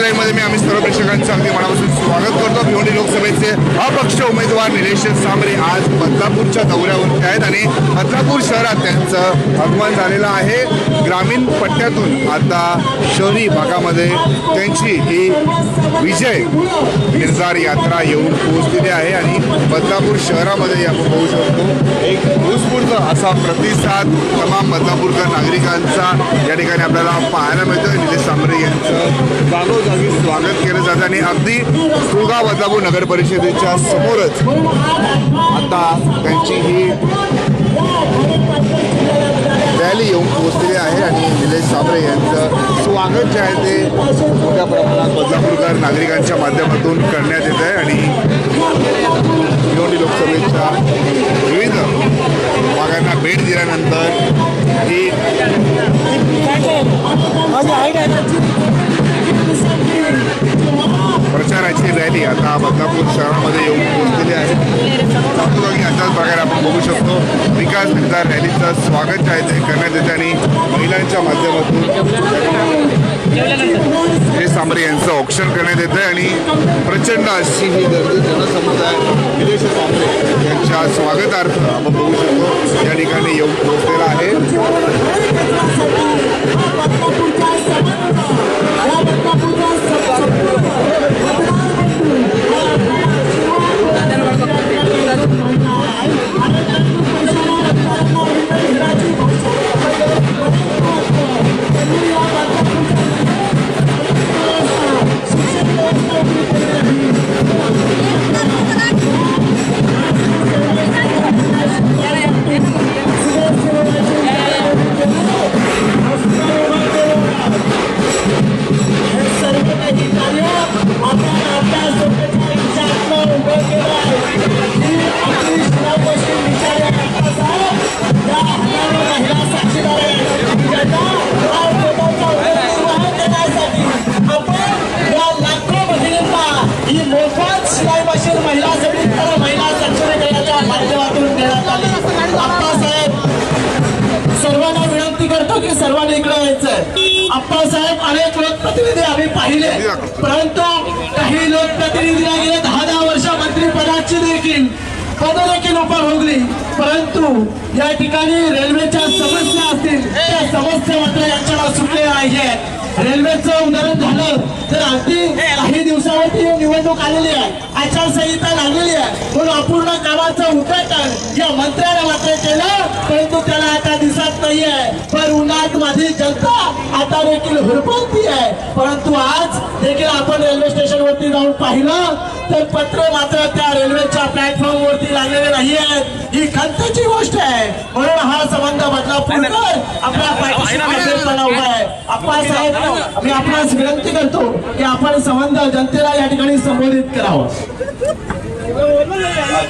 लाईव्हमध्ये मी आम्ही सर्व प्रेक्षकांचं अगदी मनापासून स्वागत करतो. भिवंडी लोकसभेचे अपक्ष उमेदवार निलेश सांबरे आज बदलापूरच्या दौऱ्यावरती आहेत आणि बदलापूर शहरात त्यांचं आगमन झालेलं आहे. ग्रामीण पट्ट्यातून आता शहरी भागामध्ये त्यांची ही विजय निर्धार यात्रा येऊन पोहोचलेली आहे आणि बदलापूर शहरामध्ये आपण पाहू शकतो. एक उत्स्फूर्त असा प्रतिसाद तमाम बदलापूरकर नागरिकांचा या ठिकाणी आपल्याला पाहायला मिळतं निलेश सांबरे यांचं जागोजागी स्वागत केलं जातं आणि अगदी सुळगाव बदलापूर नगर परिषदेच्या समोरच आता त्यांची ही रॅली येऊन पोहोचलेली आहे आणि निलेश साबरे जे आहे ते मोठ्या प्रमाणात बदलापूरकर नागरिकांच्या माध्यमातून करण्यात येत आहे आणि भिवंडी लोकसभेच्या विविध भागांना भेट दिल्यानंतर ही प्रचाराची रॅली आता बदलापूर शहरामध्ये येऊन पोहोचलेली आहे. जागोजागी अशाच प्रकारे आपण बघू शकतो विकास निर्धार रॅलीचं स्वागत जे आहे ते करण्यात येते आणि महिलांच्या माध्यमातून हे सांबरे यांचं ऑप्शन करण्यात येतं आणि प्रचंड अशी ही गर्दी जनसमुदाय निलेश सांबरे यांच्या स्वागतार्थ आपण बघू शकतो. या ठिकाणी येऊन पोहोचलेला आहे. करतो की सर्वांनी इकडे यायचंय. आप्पासाहेब अनेक लोकप्रतिनिधी आम्ही पाहिले. परंतु काही लोकप्रतिनिधीला गेल्या दहा दहा वर्ष मंत्रिपदाची देखील पद देखील उपभोगली परंतु या ठिकाणी रेल्वेच्या समस्या असतील त्या समस्या मात्र यांच्याला सुटलेल्या आहेत रेल्वेचं उदाहरण झालं तर अगदी काही दिवसावरती निवडणूक आलेली आहे. आचारसंहिता लागलेली आहे. म्हणून अपूर्ण कामाचं उद्घाटन या मंत्र्याने मात्र केलं परंतु त्याला आता दिसत नाहीये पण उन्हात माझी जनता आता देखील हुरपळती आहे. परंतु आज देखील आपण रेल्वे स्टेशन वरती जाऊन पाहिलं तर पत्र मात्र त्या रेल्वेच्या प्लॅटफॉर्म वरती लागलेले नाही आहेत ही खंतची गोष्ट आहे. म्हणून हा संबंध बदलापूरकर आपल्या पाठीशी खंबीरपणा उभा आहे. आप्पासाहेब मी आपणास विनंती करतो की आपण संबंध जनतेला या ठिकाणी संबोधित करावं.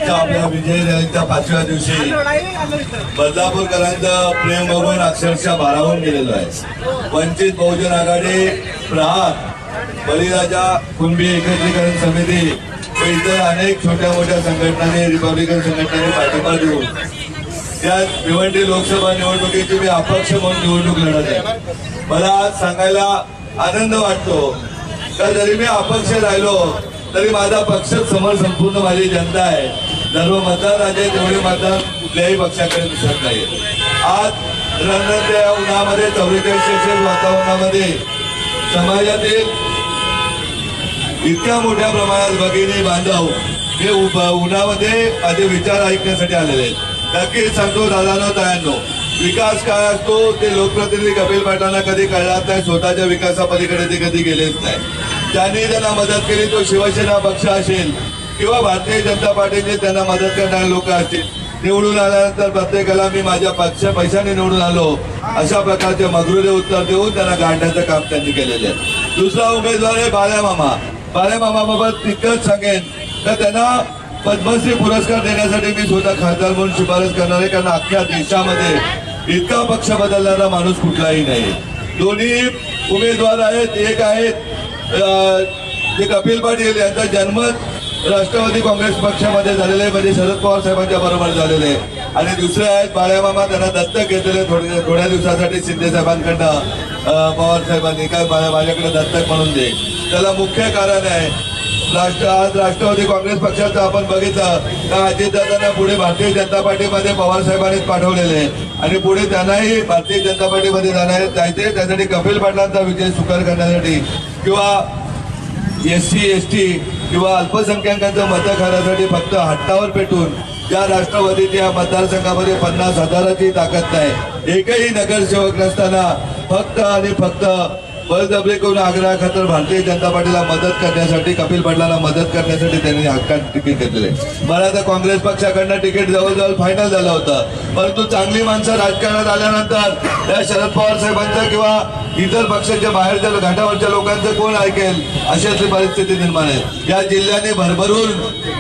आजच्या आपल्या विजय रॅलीच्या पाचव्या दिवशी बदलापूरकरांचं प्रेम बघून अक्षरशः भारावून गेलेलं आहे. वंचित बहुजन आघाडी प्रहार बलिराजा कुंभी एकत्रीकरण समिती व इतर अनेक छोट्या मोठ्या संघटनांनी रिपब्लिकन संघटनांनी पाठिंबा देऊन त्या भिवंडी लोकसभा निवडणुकीची मी अपक्ष म्हणून निवडणूक लढत आहे. मला आज सांगायला आनंद वाटतो. का जरी मी अपक्ष राहिलो तरी माझा पक्ष समोर संपूर्ण माझी जनता आहे. सर्व मतदार राजे तेवढे मतदार कुठल्याही पक्षाकडे दिसत नाही आज रणरत्या उन्हामध्ये चौवेचाळीस वातावरणामध्ये समाजातील इतक्या मोठ्या प्रमाणात भगिनी बांधव हे उन्हामध्ये माझे विचार ऐकण्यासाठी आलेले आहेत. नक्कीच सांगतो दादानो तयांनो विकास काय असतो ते लोकप्रतिनिधी कपिल पाटलांना कधी कळणार नाही स्वतःच्या विकासापलीकडे ते कधी गेलेच नाही. त्यांनी त्यांना मदत केली तो शिवसेना पक्ष असेल किंवा भारतीय जनता पार्टीचे त्यांना मदत करणारे लोक असतील निवडून आल्यानंतर प्रत्येकाला मी माझ्या पक्ष पैशाने निवडून आलो अशा प्रकारचे मगरुरे उत्तर देऊन त्यांना गाडण्याचं काम त्यांनी केलेले आहे. दुसरा उमेदवार आहे बाळ्यामामा बाल्यामामाबाबत तितकंच सांगेन. तर त्यांना पद्मश्री पुरस्कार देण्यासाठी मी स्वतः खासदार म्हणून शिफारस करणार आहे कारण अख्ख्या देशामध्ये इतका पक्ष बदलणारा माणूस कुठलाही नाही. दोन्ही उमेदवार आहेत एक आहेत जे कपिल पाटील यांचा जन्म राष्ट्रवादी काँग्रेस पक्षामध्ये झालेले म्हणजे शरद पवार साहेबांच्या बरोबर झालेले आहे. आणि दुसरे आहेत बाळ्यामामा त्यांना दत्तक घेतलेले थोड्या थोड्या दिवसासाठी शिंदे साहेबांकडनं पवार साहेबांनी काय माझ्याकडे दत्तक म्हणून दे. त्याला मुख्य कारण आहे राष्ट्र आज राष्ट्रवादी काँग्रेस पक्षाचं आपण बघितलं तर अजितदादांना पुढे भारतीय जनता पार्टीमध्ये पवार साहेबांनीच पाठवलेले आणि पुढे त्यांनाही भारतीय जनता पार्टीमध्ये जाणार जायचे त्यासाठी कपिल पाटलांचा विजय सुकर करण्यासाठी किंवा एस सी एस टी किंवा अल्पसंख्याकांचं मतं खाण्यासाठी फक्त हट्टावर पेटून या राष्ट्रवादीच्या या मतदारसंघामध्ये पन्नास हजाराची ताकद नाही. एकही नगरसेवक नसताना फक्त आणि फक्त बळजबरी करून आग्रहाखातर भारतीय जनता पार्टीला मदत करण्यासाठी कपिल पाटलांना मदत करण्यासाठी त्यांनी हक्कात तिकीट घेतले मला आता काँग्रेस पक्षाकडनं तिकीट जवळजवळ फायनल झालं होतं. परंतु चांगली माणसं राजकारणात आल्यानंतर या शरद पवार साहेबांचं किंवा इतर पक्षाच्या बाहेरच्या घाटावरच्या लोकांचं कोण ऐकेल? अशी अशी परिस्थिती निर्माण आहे. या जिल्ह्याने भरभरून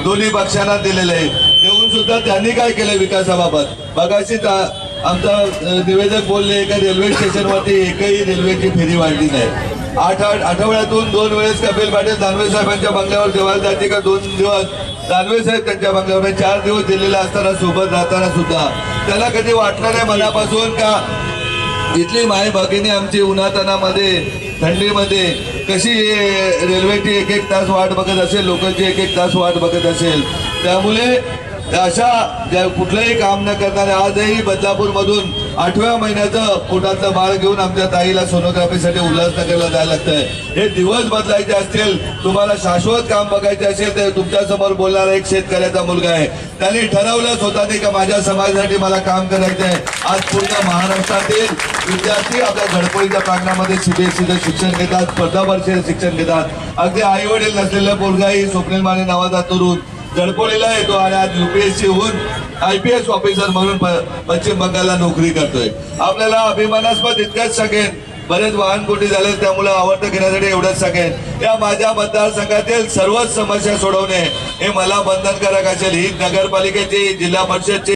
दोन्ही पक्षांना दिलेले आहे. देऊन सुद्धा त्यांनी काय केलं विकासाबाबत? बघाशी आमचा निवेदक बोलले एका रेल्वे स्टेशनवरती एकही रेल्वेची फेरी वाढली नाही. आठ आठ आठवड्यातून दोन वेळेस कपिल पाटील दानवे साहेबांच्या बंगल्यावर जेवायला जाते का? दोन दिवस दानवे साहेब त्यांच्या बंगल्यावर चार दिवस दिलेला असताना सोबत राहताना सुद्धा. त्याला कधी वाटलं नाही मनापासून का इथली माय भगिनी आमची उन्हातानामध्ये थंडीमध्ये कशी हे रेल्वेची एक एक तास वाट बघत असेल लोकांची एक एक तास वाट बघत असेल? त्यामुळे अशा ज्या कुठलंही काम न करणारे आजही बदलापूर मधून आठव्या महिन्याचं पोटाचं बाळ घेऊन आमच्या ताईला सोनोग्राफीसाठी उल्हासनगरला जायला लागतंय. हे दिवस बदलायचे असतील तुम्हाला शाश्वत काम बघायचे असेल तर तुमच्यासमोर बोलणारा एक शेतकऱ्याचा मुलगा आहे. त्यांनी ठरवलं स्वतःने का माझ्या समाजासाठी मला काम करायचं आहे. आज पूर्ण महाराष्ट्रातील विद्यार्थी आपल्या झडपोळीच्या प्रांगणामध्ये सीबीएसईचं शिक्षण घेतात स्पर्धा परीक्षेचं शिक्षण घेतात. अगदी आई वडील नसलेलं मुलगाही स्वप्नील माने नावाचा तरुण झडपोळीला येतो आणि आज युपीएससी होऊन आय पी एस ऑफिसर म्हणून पश्चिम बंगालला नोकरी करतोय. आपल्याला अभिमानास्पद इतकंच सांगेन बरेच वाहन कोटी झाले त्यामुळे आवडतं घेण्यासाठी एवढंच सांगेन. या माझ्या मतदारसंघातील सर्वच समस्या सोडवणे हे मला बंधनकारक असेल. ही नगरपालिकेची जिल्हा परिषदची